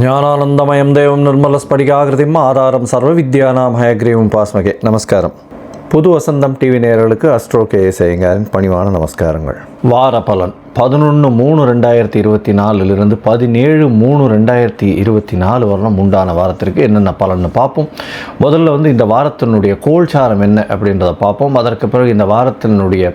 ஞானானந்தமயம் தேவம் நிர்மலஸ்படிகாகிருதிம் ஆதாரம் சர்வ வித்யானாம் ஹயக்ரீவம் பாஸ்மகே. நமஸ்காரம். புது வசந்தம் டிவி நேரலுக்கு அஸ்ட்ரோ கே சேயங்காரின் பணிவான நமஸ்காரங்கள். வார பலன் பதினொன்று மூணு ரெண்டாயிரத்தி இருபத்தி நாலுலேருந்து பதினேழு மூணு ரெண்டாயிரத்தி இருபத்தி நாலு வரலாம் உண்டான வாரத்திற்கு என்னென்ன பலன்னு பார்ப்போம். முதல்ல வந்து இந்த வாரத்தினுடைய கோல்சாரம் என்ன அப்படின்றத பார்ப்போம். அதற்கு பிறகு இந்த வாரத்தினுடைய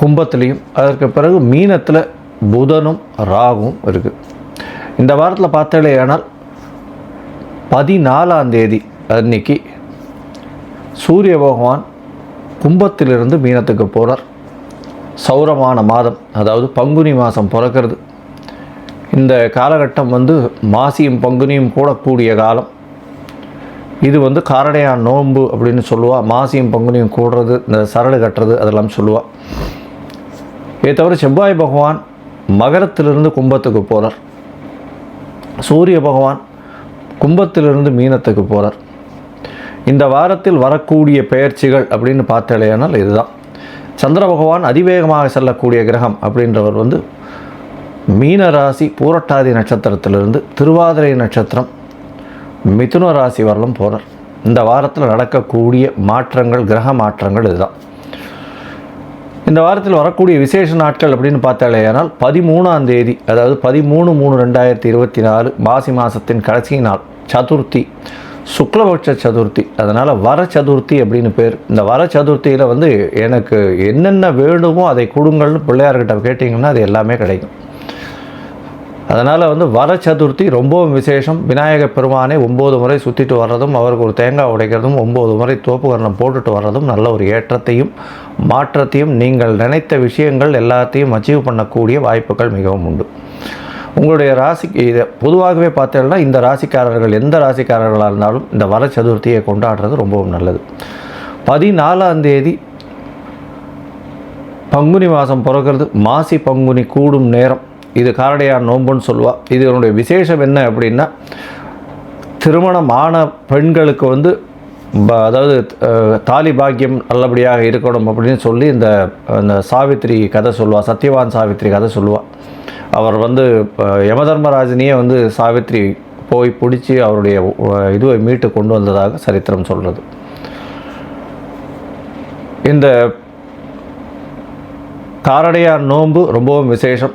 கும்பத்துலேயும் அதற்கு பிறகு மீனத்தில் புதனும் ராகும் இருக்குது இந்த வாரத்தில் பார்த்தாலேயானால் பதினாலாம் தேதி அன்னைக்கு சூரிய பகவான் கும்பத்திலிருந்து மீனத்துக்கு போகிறார் சௌரமான மாதம் அதாவது பங்குனி மாதம் பிறக்கிறது. இந்த காலகட்டம் வந்து மாசியும் பங்குனியும் கூடக்கூடிய காலம். இது வந்து காரடையான் நோன்பு அப்படின்னு சொல்லுவாள் மாசியும் பங்குனியும் கூடுறது இந்த சரடு கட்டுறது அதெல்லாம் சொல்லுவாள் இதை தவிர செவ்வாய் பகவான் மகரத்திலிருந்து கும்பத்துக்கு போகிறார் சூரிய பகவான் கும்பத்திலிருந்து மீனத்துக்கு போகிறார் இந்த வாரத்தில் வரக்கூடிய பெயர்ச்சிகள் அப்படின்னு பார்த்தாலேயானால் இதுதான். சந்திர பகவான் அதிவேகமாக செல்லக்கூடிய கிரகம் அப்படின்றவர் வந்து மீன ராசி பூரட்டாதி நட்சத்திரத்திலிருந்து திருவாதிரை நட்சத்திரம் மிதுன ராசி வரலும் போகிறார் இந்த வாரத்தில் நடக்கக்கூடிய மாற்றங்கள் கிரக மாற்றங்கள் இதுதான். இந்த வாரத்தில் வரக்கூடிய விசேஷ நாட்கள் அப்படின்னு பார்த்தாலேயானால் பதிமூணாம் தேதி அதாவது பதிமூணு மூணு ரெண்டாயிரத்தி இருபத்தி நாலு மாசி மாதத்தின் கடைசி நாள் சதுர்த்தி. சுக்லபட்ச சதுர்த்தி. அதனால் வர சதுர்த்தி அப்படின்னு பேர். இந்த வர சதுர்த்தியில் வந்து எனக்கு என்னென்ன வேணுமோ அதை கொடுங்கள்னு பிள்ளையார்கிட்ட கேட்டிங்கன்னா அது எல்லாமே கிடைக்கும். அதனால் வந்து வர சதுர்த்தி ரொம்பவும் விசேஷம். விநாயக பெருமானை ஒம்பது முறை சுற்றிட்டு வர்றதும் அவருக்கு ஒரு தேங்காய் உடைக்கிறதும் ஒம்பது முறை தோப்புகரணம் போட்டுட்டு வர்றதும் நல்ல ஒரு ஏற்றத்தையும் மாற்றத்தையும் நீங்கள் நினைத்த விஷயங்கள் எல்லாத்தையும் அச்சீவ் பண்ணக்கூடிய வாய்ப்புகள் மிகவும் உண்டு. உங்களுடைய ராசிக்கு இதை பொதுவாகவே பார்த்தீங்கன்னா இந்த ராசிக்காரர்கள் எந்த ராசிக்காரர்களாக இருந்தாலும் இந்த வர சதுர்த்தியை கொண்டாடுறது ரொம்பவும் நல்லது. பதினாலாம் தேதி பங்குனி மாதம் பிறக்கிறது. மாசி பங்குனி கூடும் நேரம். இது காரடையார் நோன்புன்னு இது இதனுடைய விசேஷம் என்ன அப்படின்னா திருமணம் ஆன பெண்களுக்கு வந்து அதாவது தாலி பாக்கியம் நல்லபடியாக இருக்கணும் அப்படின்னு சொல்லி இந்த அந்த சாவித்திரி கதை சொல்லுவாள் சத்யவான் சாவித்திரி கதை சொல்லுவாள் அவர் வந்து யமதர்மராஜினியே யமதர்மராஜனையே வந்து சாவித்திரி போய் பிடிச்சி அவருடைய இதுவை மீட்டு கொண்டு வந்ததாக சரித்திரம் சொல்கிறது இந்த காரடையார் நோன்பு ரொம்பவும் விசேஷம்.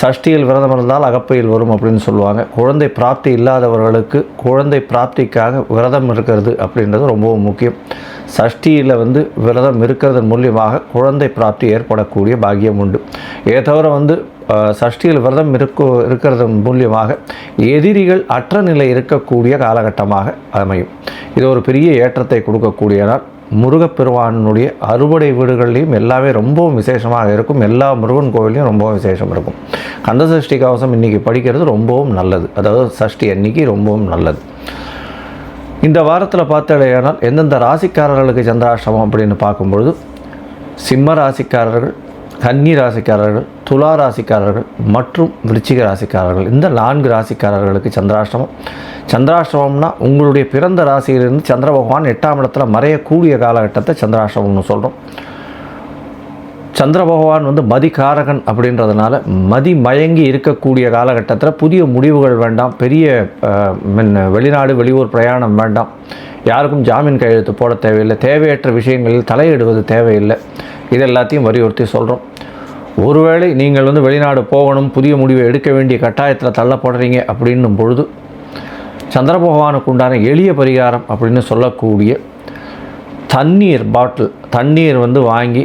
சஷ்டியில் விரதம் இருந்தால் அகப்பையில் வரும் அப்படின்னு சொல்லுவாங்க. குழந்தை பிராப்தி இல்லாதவர்களுக்கு குழந்தை பிராப்திக்காக விரதம் இருக்கிறது அப்படின்றது ரொம்பவும் முக்கியம். சஷ்டியில் வந்து விரதம் இருக்கிறதன் மூலியமாக குழந்தை பிராப்தி ஏற்படக்கூடிய பாக்கியம் உண்டு. இதை தவிர வந்து சஷ்டியில் விரதம் இருக்க இருக்கிறது மூலியமாக எதிரிகள் அற்ற நிலை இருக்கக்கூடிய காலகட்டமாக அமையும். இது ஒரு பெரிய ஏற்றத்தை கொடுக்கக்கூடிய நாள் முருகப்பெருமானுடைய அறுபடை வீடுகள்லையும் எல்லாமே ரொம்பவும் விசேஷமாக இருக்கும். எல்லா முருகன் கோவிலையும் ரொம்பவும் விசேஷம் இருக்கும். கந்த சஷ்டி கவசம் இன்றைக்கி படிக்கிறது ரொம்பவும் நல்லது. அதாவது சஷ்டி அன்னைக்கு ரொம்பவும் நல்லது. இந்த வாரத்தில் பார்த்தடையானால் எந்தெந்த ராசிக்காரர்களுக்கு சந்திராஷ்டமம் அப்படின்னு பார்க்கும்பொழுது சிம்ம ராசிக்காரர்கள் கன்னி ராசிக்காரர்கள் துலா ராசிக்காரர்கள் மற்றும் விருச்சிக ராசிக்காரர்கள். இந்த நான்கு ராசிக்காரர்களுக்கு சந்திராஷ்டமம். சந்திராஷ்டமம்னா உங்களுடைய பிறந்த ராசியிலிருந்து சந்திர பகவான் எட்டாம் இடத்துல மறையக்கூடிய காலகட்டத்தை சந்திராஷ்டமம்னு சொல்கிறோம் சந்திர பகவான் வந்து மதிகாரகன் அப்படின்றதுனால மதி மயங்கி இருக்கக்கூடிய காலகட்டத்தில் புதிய முடிவுகள் வேண்டாம். பெரிய வெளிநாடு வெளியூர் பிரயாணம் வேண்டாம். யாருக்கும் ஜாமீன் கையெழுத்து போட தேவையில்லை. தேவையற்ற விஷயங்களில் தலையிடுவது தேவையில்லை. இது எல்லாத்தையும் வலியுறுத்தி சொல்கிறோம் ஒருவேளை நீங்கள் வந்து வெளிநாடு போகணும் புதிய முடிவை எடுக்க வேண்டிய கட்டாயத்தில் தள்ளப்படுறீங்க அப்படின்னும் பொழுது சந்திர பகவானுக்கு உண்டான எளிய பரிகாரம் அப்படின்னு சொல்லக்கூடிய தண்ணீர் பாட்டில் தண்ணீர் வந்து வாங்கி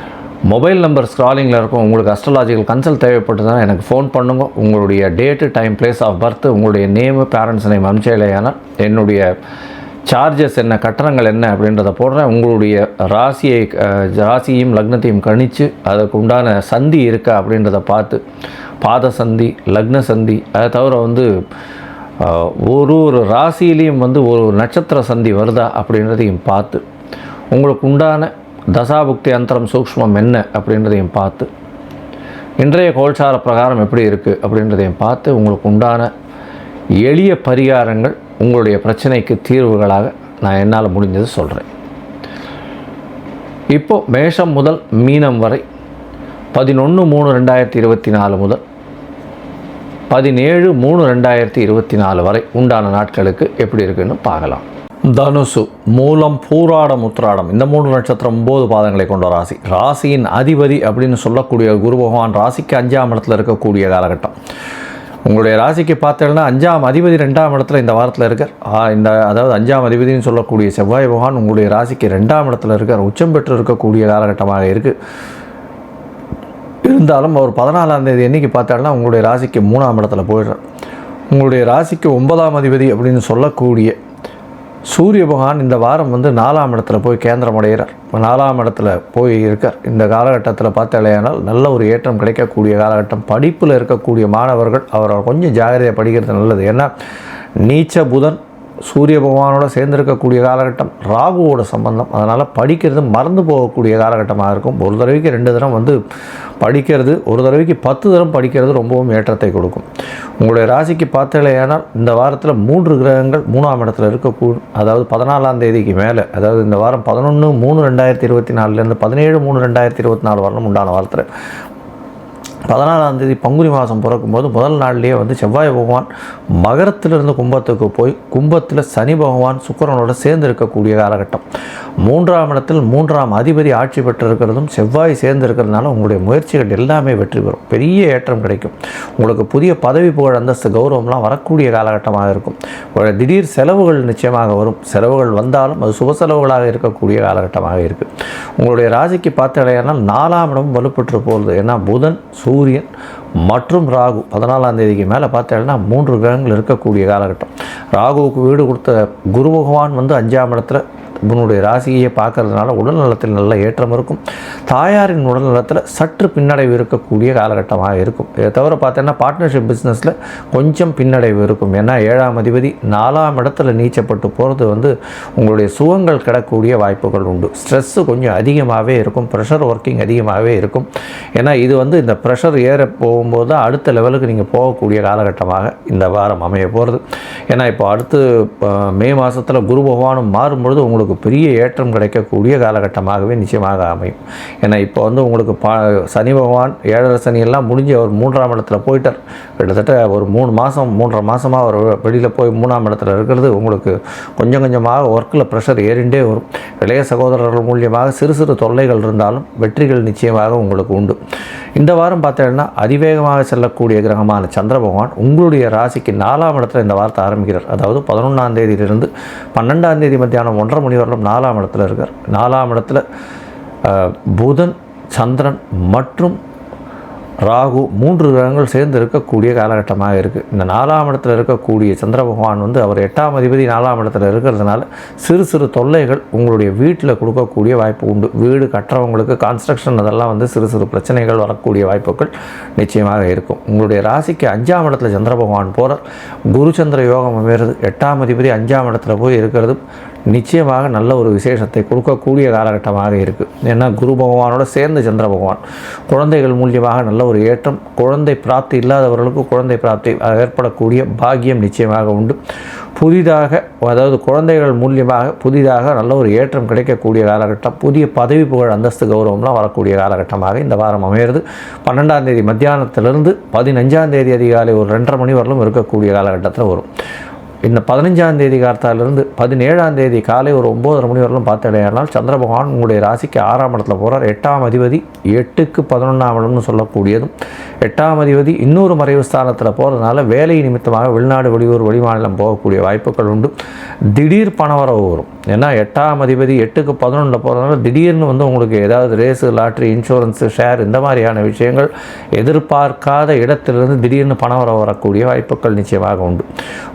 மொபைல் நம்பர் ஸ்க்ராலிங்கில் இருக்கும். உங்களுக்கு அஸ்ட்ராலாஜிக்கல் கன்சல்ட் தேவைப்பட்டதுன்னா எனக்கு ஃபோன் பண்ணுங்க. உங்களுடைய date time place of birth உங்களுடைய நேமு பேரண்ட்ஸ் நேம் அனுப்பிச்சேலையானால் என்னுடைய சார்ஜஸ் என்ன கட்டணங்கள் என்ன அப்படின்றத போடுறேன். உங்களுடைய ராசியை ராசியையும் லக்னத்தையும் கணித்து அதற்கு உண்டான சந்தி இருக்கா அப்படின்றத பார்த்து பாத சந்தி லக்ன சந்தி அதை தவிர வந்து ஒரு ஒரு ராசியிலையும் வந்து ஒரு ஒரு நட்சத்திர சந்தி வருதா அப்படின்றதையும் பார்த்து உங்களுக்கு உண்டான தசாபுக்தி அந்தரம் சூக்ஷ்மம் என்ன அப்படின்றதையும் பார்த்து இன்றைய கோல்சார பிரகாரம் எப்படி இருக்குது அப்படின்றதையும் பார்த்து உங்களுக்கு உண்டான எளிய பரிகாரங்கள் உங்களுடைய பிரச்சனைக்கு தீர்வுகளாக நான் என்னால் முடிஞ்சது சொல்கிறேன் இப்போ மேஷம் முதல் மீனம் வரை பதினொன்று மூணு ரெண்டாயிரத்தி இருபத்தி நாலு முதல் பதினேழு மூணு ரெண்டாயிரத்தி இருபத்தி நாலு வரை உண்டான நாட்களுக்கு எப்படி இருக்குன்னு பார்க்கலாம். தனுசு மூலம் பூராடம் உத்திராடம் இந்த மூணு நட்சத்திரம் ஒம்பது பாதங்களை கொண்ட ராசி. ராசியின் அதிபதி அப்படின்னு சொல்லக்கூடிய குரு பகவான் ராசிக்கு அஞ்சாம் இடத்துல இருக்கக்கூடிய காலகட்டம். உங்களுடைய ராசிக்கு பார்த்தீங்கன்னா அஞ்சாம் அதிபதி ரெண்டாம் இடத்துல இந்த வாரத்தில் இருக்கார். இந்த அதாவது அஞ்சாம் அதிபதினு சொல்லக்கூடிய செவ்வாய் பகவான் உங்களுடைய ராசிக்கு ரெண்டாம் இடத்துல இருக்கார். உச்சம் பெற்று இருக்கக்கூடிய காலகட்டமாக இருக்குது இருந்தாலும் அவர் பதினாலாம் தேதி என்றைக்கு பார்த்தாலும் உங்களுடைய ராசிக்கு மூணாம் இடத்துல போயிடுறார். உங்களுடைய ராசிக்கு ஒன்பதாம் அதிபதி அப்படின்னு சொல்லக்கூடிய சூரிய பகவான் இந்த வாரம் வந்து நாலாம் இடத்துல போய் கேந்திரம் அடைகிறார். நாலாம் இடத்துல போய் இருக்கார். இந்த காலகட்டத்தில் பார்த்தாலேயானால் நல்ல ஒரு ஏற்றம் கிடைக்கக்கூடிய காலகட்டம். படிப்பில் இருக்கக்கூடிய மாணவர்கள் அவரை கொஞ்சம் ஜாகிரதையாக படிக்கிறது நல்லது. ஏன்னா நீச்ச புதன் சூரிய பகவானோட சேர்ந்திருக்கக்கூடிய காலகட்டம் ராகுவோட சம்பந்தம். அதனால் படிக்கிறது மறந்து போகக்கூடிய காலகட்டமாக இருக்கும். ஒரு தடவைக்கு ரெண்டு தரம் வந்து படிக்கிறது ஒரு தடவைக்கு பத்து தரம் படிக்கிறது ரொம்பவும் ஏற்றத்தை கொடுக்கும். உங்களுடைய ராசிக்கு பார்த்தலையானால் இந்த வாரத்தில் மூன்று கிரகங்கள் மூணாம் இடத்துல இருக்கக்கூடும் அதாவது பதினாலாம் தேதிக்கு மேலே அதாவது இந்த வாரம் பதினொன்று மூணு ரெண்டாயிரத்தி இருபத்தி நாலுலேருந்து பதினேழு மூணு ரெண்டாயிரத்தி இருபத்தி நாலு வரணும் உண்டான வாரத்தில். பதினாலாம் தேதி பங்குனி மாதம் பிறக்கும்போது முதல் நாள்லேயே வந்து செவ்வாய் பகவான் மகரத்திலிருந்து கும்பத்துக்கு போய் கும்பத்தில் சனி பகவான் சுக்கிரனோட சேர்ந்து இருக்கக்கூடிய காலகட்டம். மூன்றாம் இடத்தில் மூன்றாம் அதிபதி ஆட்சி பெற்றிருக்கிறதும் செவ்வாய் சேர்ந்து இருக்கிறதுனால உங்களுடைய முயற்சிகள் எல்லாமே வெற்றி பெறும். பெரிய ஏற்றம் கிடைக்கும். உங்களுக்கு புதிய பதவி புகழ் அந்தஸ்து கௌரவம்லாம் வரக்கூடிய காலகட்டமாக இருக்கும். திடீர் செலவுகள் நிச்சயமாக வரும். செலவுகள் வந்தாலும் அது சுப செலவுகளாக இருக்கக்கூடிய காலகட்டமாக இருக்குது உங்களுடைய ராசிக்கு பார்த்து நாலாம் இடம் வலுப்பெற்று போகிறது ஏன்னா புதன் சூரியன் மற்றும் ராகு பதினாலாம் தேதிக்கு மேலே பார்த்தேன்னா மூன்று கிரகங்கள் இருக்கக்கூடிய காலகட்டம். ராகுவுக்கு வீடு கொடுத்த குரு பகவான் வந்து அஞ்சாம் இடத்துல உன்னுடைய ராசியை பார்க்கறதுனால உடல்நலத்தில் நல்ல ஏற்றம் இருக்கும். தாயாரின் உடல்நலத்தில் சற்று பின்னடைவு இருக்கக்கூடிய காலகட்டமாக இருக்கும். இதை தவிர பார்த்தீங்கன்னா பார்ட்னர்ஷிப் பிஸ்னஸில் கொஞ்சம் பின்னடைவு இருக்கும். ஏன்னா ஏழாம் அதிபதி நாலாம் இடத்துல நீச்சப்பட்டு போகிறது வந்து உங்களுடைய சுகங்கள் கிடக்கூடிய வாய்ப்புகள் உண்டு. ஸ்ட்ரெஸ்ஸு கொஞ்சம் அதிகமாகவே இருக்கும். ப்ரெஷர் ஒர்க்கிங் அதிகமாகவே இருக்கும். ஏன்னா இது வந்து இந்த ப்ரெஷர் ஏற போகும்போது தான் அடுத்த லெவலுக்கு நீங்கள் போகக்கூடிய காலகட்டமாக இந்த வாரம் அமைய போகிறது ஏன்னா இப்போ அடுத்து மே மாதத்தில் குரு பகவானும் மாறும்பொழுது உங்களுக்கு பெரிய ஏற்றம் கிடைக்கக்கூடிய காலகட்டமாகவே நிச்சயமாக அமையும். ஏன்னா இப்போ வந்து உங்களுக்கு பா சனி பகவான் ஏழரை சனியெல்லாம் முடிஞ்சு அவர் மூன்றாம் இடத்துல போயிட்டார். கிட்டத்தட்ட ஒரு மூணு மாதம் மூன்றரை மாதமாக அவர் வெளியில் போய் மூணாம் இடத்துல இருக்கிறது உங்களுக்கு கொஞ்சம் கொஞ்சமாக ஒர்க்கில் ப்ரெஷர் ஏறிண்டே வரும். இளைய சகோதரர்கள் மூலியமாக சிறு சிறு தொல்லைகள் இருந்தாலும் வெற்றிகள் நிச்சயமாக உங்களுக்கு உண்டு. இந்த வாரம் பார்த்தீங்கன்னா அதிவேகமாக செல்லக்கூடிய கிரகமான சந்திர பகவான் உங்களுடைய ராசிக்கு நாலாம் இடத்துல இந்த வாரத்தை ஆரம்பிக்கிறார். அதாவது பதினொன்றாம் தேதியிலிருந்து பன்னெண்டாம் தேதி மத்தியானம் ஒன்றரை மணி வரலும் நாலாம் இடத்துல இருக்கார். நாலாம் இடத்துல புதன் சந்திரன் மற்றும் ராகு மூன்று கிரகங்கள் சேர்ந்து இருக்கக்கூடிய காலகட்டமாக இருக்குது இந்த நாலாம் இடத்துல இருக்கக்கூடிய சந்திர பகவான் வந்து அவர் எட்டாம் அதிபதி நாலாம் இடத்துல இருக்கிறதுனால சிறு சிறு தொல்லைகள் உங்களுடைய வீட்டில் கொடுக்கக்கூடிய வாய்ப்பு உண்டு. வீடு கட்டுறவங்களுக்கு கான்ஸ்ட்ரக்ஷன் அதெல்லாம் வந்து சிறு சிறு பிரச்சனைகள் வரக்கூடிய வாய்ப்புகள் நிச்சயமாக இருக்கும். உங்களுடைய ராசிக்கு அஞ்சாம் இடத்துல சந்திர பகவான் போகிறார் குரு சந்திர யோகம் அமைகிறது. எட்டாம் அதிபதி அஞ்சாம் இடத்துல போய் இருக்கிறது. நிச்சயமாக நல்ல ஒரு விசேஷத்தை கொடுக்கக்கூடிய காலகட்டமாக இருக்குது ஏன்னா குரு பகவானோட சேர்ந்து சந்திர பகவான். குழந்தைகள் மூலியமாக நல்ல ஒரு ஏற்றம் குழந்தை பிராப்தி இல்லாதவர்களுக்கு குழந்தை பிராப்தி ஏற்படக்கூடிய பாக்கியம் நிச்சயமாக உண்டு. புதிதாக அதாவது குழந்தைகள் மூலியமாக புதிதாக நல்ல ஒரு ஏற்றம் கிடைக்கக்கூடிய காலகட்டம் புதிய பதவி புகழ் அந்தஸ்து கௌரவம்லாம் வரக்கூடிய காலகட்டமாக இந்த வாரம் அமையிறது. பன்னெண்டாம் தேதி மத்தியானத்திலிருந்து பதினஞ்சாம் தேதி அதிகாலை ஒரு ரெண்டரை மணி வரலும் இருக்கக்கூடிய காலகட்டத்தில் வரும். இந்த பதினஞ்சாம் தேதி கார்த்தாலிருந்து பதினேழாம் தேதி காலை ஒரு ஒம்போதரை மணி வரலும் பார்த்தடையானால் சந்திர பகவான் உங்களுடைய ராசிக்கு ஆறாம் இடத்துல போகிறார் எட்டாம் அதிபதி எட்டுக்கு பதினொன்றாம் இடம்னு சொல்லக்கூடியதும் எட்டாம் அதிபதி இன்னொரு மறைவு ஸ்தானத்தில் போகிறதுனால வேலை நிமித்தமாக வெளிநாடு வெளியூர் வெளிமாநிலம் போகக்கூடிய வாய்ப்புகள் உண்டு. திடீர் பணவரவு வரும். ஏன்னா எட்டாம் அதிபதி எட்டுக்கு பதினொன்றில் போகிறதுனால திடீர்னு வந்து உங்களுக்கு ஏதாவது ரேஸு லாட்ரி இன்சூரன்ஸு ஷேர் இந்த மாதிரியான விஷயங்கள் எதிர்பார்க்காத இடத்திலிருந்து திடீர்னு பணம் வர வரக்கூடிய வாய்ப்புகள் நிச்சயமாக உண்டு.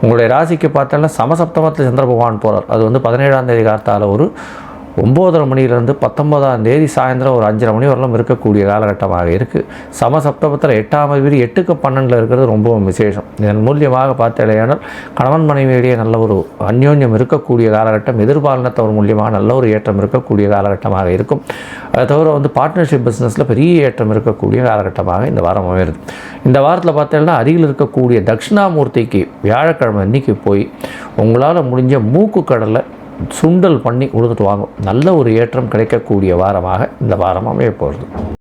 உங்களுடைய ராசிக்கு பார்த்தாலும் சமசப்தமத்தில் சந்திர பகவான் போகிறார் அது வந்து பதினேழாம் தேதி காலத்தால் ஒரு ஒம்போதரை மணிலேருந்து பத்தொன்பதாம் தேதி சாயந்தரம் ஒரு அஞ்சரை மணி வரலாம் இருக்கக்கூடிய காலகட்டமாக இருக்குது சமசப்தபத்தில் எட்டாம் வீடு எட்டுக்கு பன்னெண்டில் இருக்கிறது ரொம்பவும் விசேஷம். இதன் மூலியமாக பார்த்தேனால் கணவன் மனைவியிடையே நல்ல ஒரு அந்யோன்யம் இருக்கக்கூடிய காலகட்டம் எதிர்பாலினத்தவர் மூலியமாக நல்ல ஒரு ஏற்றம் இருக்கக்கூடிய காலகட்டமாக இருக்கும். அதை தவிர வந்து பார்ட்னர்ஷிப் பிஸ்னஸில் பெரிய ஏற்றம் இருக்கக்கூடிய காலகட்டமாக இந்த வாரம் அமையிறது இந்த வாரத்தில் பார்த்தீங்கன்னா அருகில் இருக்கக்கூடிய தட்சிணாமூர்த்திக்கு வியாழக்கிழமை அன்னைக்கு போய் உங்களால் முடிஞ்ச மூக்கு கடலை சுண்டல் பண்ணி கொடுத்துட்டு வாங்க. நல்ல ஒரு ஏற்றம் கிடைக்கக்கூடிய வாரமாக இந்த வாரம் அமைய போகிறது